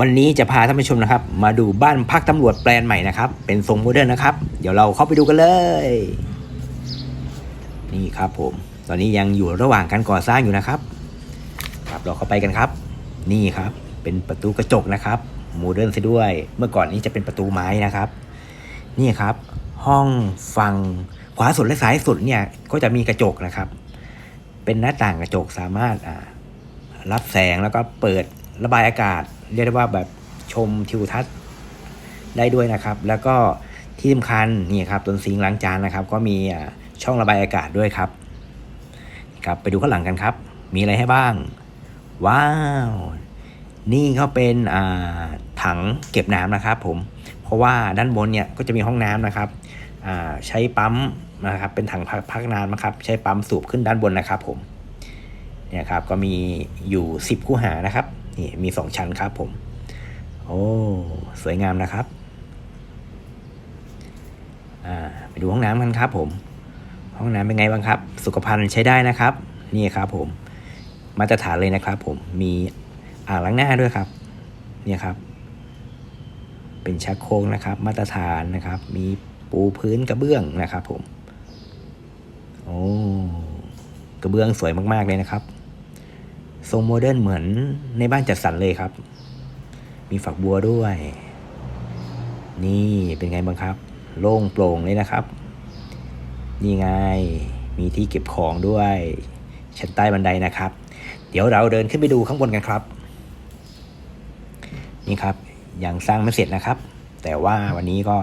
วันนี้จะพาท่านผู้ชมนะครับ มาดูบ้านพักตำรวจแปลนใหม่นะครับ เป็นทรงโมเดิร์นนะครับ เดี๋ยวเราเข้าไปดูกันเลย นี่ครับผม ตอนนี้ยังอยู่ระหว่างการก่อสร้างอยู่นะครับ ครับเราเข้าไปกันครับ นี่ครับ เป็นประตูกระจกนะครับโมเดิร์นซะด้วย เมื่อก่อนนี้จะเป็นประตูไม้นะครับ นี่ครับ ห้องฝั่งขวาสุดและซ้ายสุดเนี่ยก็จะมีกระจกนะครับ เป็นหน้าต่างกระจกสามารถรับแสงแล้วก็เปิด ระบายอากาศ เรียกได้ว่าแบบชมทิวทัศน์ได้ด้วยนะครับ แล้วก็ที่สำคัญนี่ครับตนซิงค์ล้างจานนะครับ ก็มีช่องระบายอากาศด้วยครับครับไปดูข้างหลังกันครับ มีอะไรให้บ้าง ว้าว นี่เขาเป็นถังเก็บน้ำนะครับผมเพราะว่าด้านบนเนี่ยก็จะมีห้องน้ำนะครับใช้ปั๊มนะครับเป็นถังพักน้ำนะครับ ใช้ปั๊มสูบขึ้นด้านบนนะครับผม เนี่ยครับก็มีอยู่ 10 คู่หานะครับนี่มี 2 ชั้นครับผม โอ้สวยงามนะครับไปดูห้องน้ำกันครับผม ห้องน้ำเป็นไงบ้างครับ สุขภัณฑ์ใช้ได้นะครับ นี่ครับผม มาตรฐานเลยนะครับผม มีอ่างล้างหน้าด้วยครับ เนี่ยครับ เป็นชักโครกนะครับ มาตรฐานนะครับ มีปูพื้นกระเบื้องนะครับผม โอ้ กระเบื้องสวยมากๆเลยนะครับ ทรงโมเดิร์นเหมือนในบ้านจัดสรรเลยครับ มีฝักบัวด้วย นี่เป็นไงบ้างครับ โล่งโปร่งเลยนะครับ นี่ไง มีที่เก็บของด้วย ชั้นใต้บันไดนะครับ เดี๋ยวเราเดินขึ้นไปดูข้างบนกันครับ นี่ครับ ยังสร้างไม่เสร็จนะครับ แต่ว่าวันนี้ก็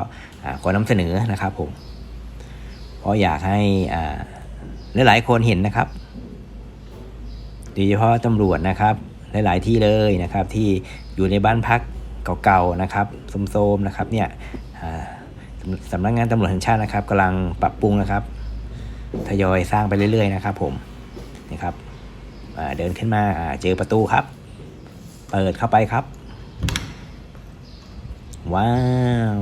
ขอนำเสนอนะครับผม เพราะอยากให้อ่าหลายๆคนเห็นนะครับ โดยเฉพาะตำรวจนะครับหลาย ๆ ที่เลยนะครับที่อยู่ในบ้านพักเก่าๆนะครับโซมๆนะครับเนี่ยสำนักงานตำรวจแห่งชาตินะครับกำลังปรับปรุงนะครับทยอยสร้างไปเรื่อย ๆ นะครับผมนี่ครับเดินขึ้นมาาเจอประตูครับ เปิดเข้าไปครับ ว้าว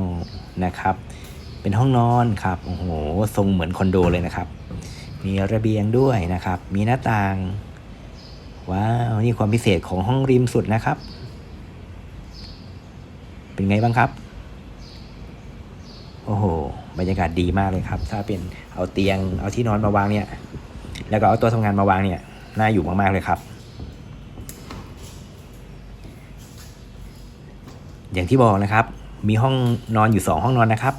นะครับ เป็นห้องนอนครับโอ้โหทรงเหมือนคอนโดเลยนะครับ มีระเบียงด้วยนะครับ มีหน้าต่าง ว้าวนี่ความพิเศษของห้องริมสุดนะครับ เป็นไงบ้างครับ โอ้โหบรรยากาศดีมากเลยครับ ถ้าเป็นเอาเตียงเอาที่นอนมาวางเนี่ย แล้วก็เอาตัวทำงานมาวางเนี่ยน่าอยู่มากๆเลยครับ อย่างที่บอกนะครับ มีห้องนอนอยู่สองห้องนอนนะครับ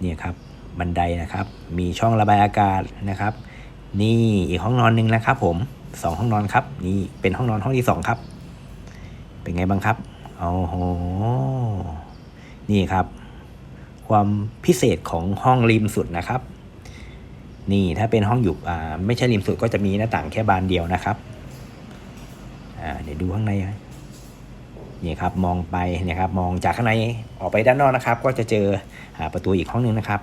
เนี่ยครับบันไดนะครับ มีช่องระบายอากาศนะครับ นี่อีกห้องนอนหนึ่งนะครับผม สองห้องนอนครับ นี่เป็นห้องนอนห้องที่สองครับ เป็นไงบ้างครับโอ้โหนี่ครับ ความพิเศษของห้องริมสุดนะครับ นี่ถ้าเป็นห้องอยู่อ่าไม่ใช่ริมสุดก็จะมีหน้าต่างแค่บานเดียวนะครับอ่าเดี๋ยวดูข้างในนี่ครับมองไปเนี่ยครับ มองจากข้างในออกไปด้านนอกนะครับ ก็จะเจออประตูอีกห้องหนึ่งนะครับ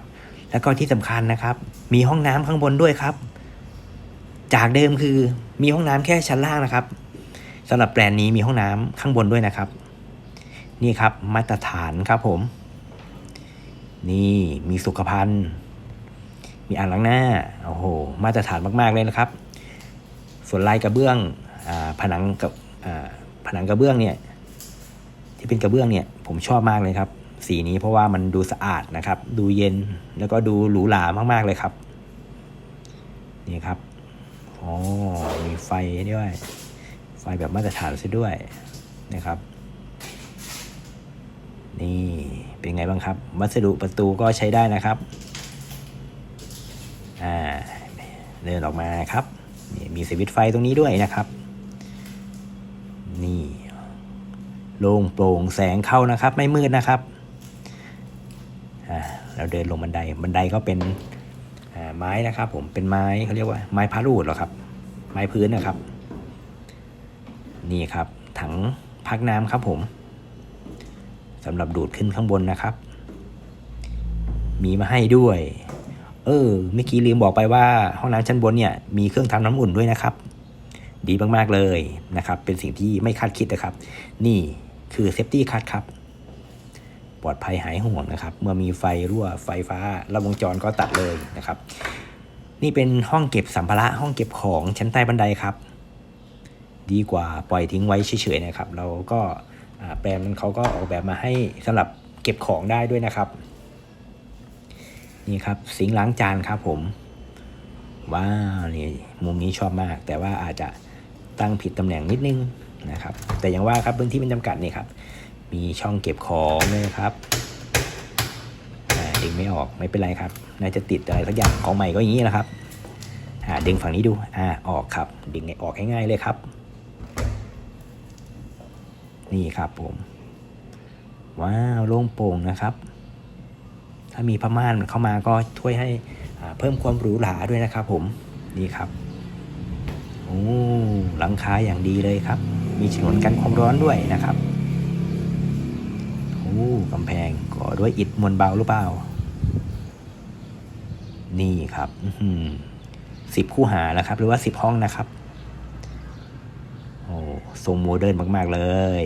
แล้วก็ที่สำคัญนะครับ มีห้องน้ำข้างบนด้วยครับ จากเดิมคือมีห้องน้ำแค่ชั้นล่างนะครับสำหรับแบรนด์นี้มีห้องน้ำข้างบนด้วยนะครับ นี่ครับมาตรฐานครับผม นี่มีสุขภัณฑ์ มีอ่างล้างหน้าโอ้โหมาตรฐานมาก ๆเลยนะครับ ส่วนลายกระเบื้องอผนังกับผนังกระเบื้องเนี่ยที่เป็นกระเบื้องเนี่ยผมชอบมากเลยครับ สีนี้เพราะว่ามันดูสะอาดนะครับ ดูเย็นแล้วก็ดูหรูหรามากๆเลยครับ นี่ครับ อ๋อ มีไฟด้วย ไฟแบบมาตรฐานซะด้วยนะครับ นี่ เป็นไงบ้างครับ วัสดุประตูก็ใช้ได้นะครับ อ่า เดินออกมาครับนี่มีสวิตไฟตรงนี้ด้วยนะครับ นี่ โล่งโปร่งแสงเข้านะครับ ไม่มืดนะครับ อ่า เราเดินลงบันได บันไดก็เป็นอ่าไม้นะครับผมเป็นไม้เขาเรียกว่าไม้พารูดเหรอครับ ไม้พื้นนะครับ นี่ครับ ถังพักน้ำครับผมสำหรับดูดขึ้นข้างบนนะครับ มีมาให้ด้วย เออเมื่อกี้ลืมบอกไปว่าห้องน้ำชั้นบนเนี่ย มีเครื่องทำน้ำอุ่นด้วยนะครับ ดีมากๆเลยนะครับ เป็นสิ่งที่ไม่คาดคิดนะครับ นี่คือเซฟตี้คัทครับ ปลอดภัยหายห่วงนะครับ เมื่อมีไฟรั่วไฟฟ้าระวงจรก็ตัดเลยนะครับ นี่เป็นห้องเก็บสัมภาระห้องเก็บของชั้นใต้บันไดครับ ดีกว่าปล่อยทิ้งไว้เฉยๆนะครับ เราก็แบรนด์มันเขาก็ออกแบบมาให้สำหรับเก็บของได้ด้วยนะครับ นี่ครับสิงล้างจานครับผมว้าวนี่มุมนี้ชอบมาก แต่ว่าอาจจะตั้งผิดตำแหน่งนิดนึงนะครับ แต่อย่างว่าครับพื้นที่มันจำกัดนี่ครับ มีช่องเก็บของเลยครับ ดึงไม่ออกไม่เป็นไรครับ น่าจะติดอะไรสักอย่างของใหม่ก็อย่างนี้แหละครับอ่าดึงฝั่งนี้ดู อ่า ออกครับ ดึงออกง่ายๆเลยครับ นี่ครับผม ว้าวโล่งโปร่งนะครับ ถ้ามีผ้าม่านเข้ามาก็ช่วยให้เพิ่มความหรูหราด้วยนะครับผม นี่ครับ โอ้หลังคาอย่างดีเลยครับ มีฉนวนกันความร้อนด้วยนะครับ โอ้กำแพงก่อด้วยอิฐมวลเบาหรือเปล่า นี่ครับสิบคู่หาแล้วครับ หรือว่าสิบห้องนะครับ โอ้ทรงโมเดิร์นมาก ๆ เลย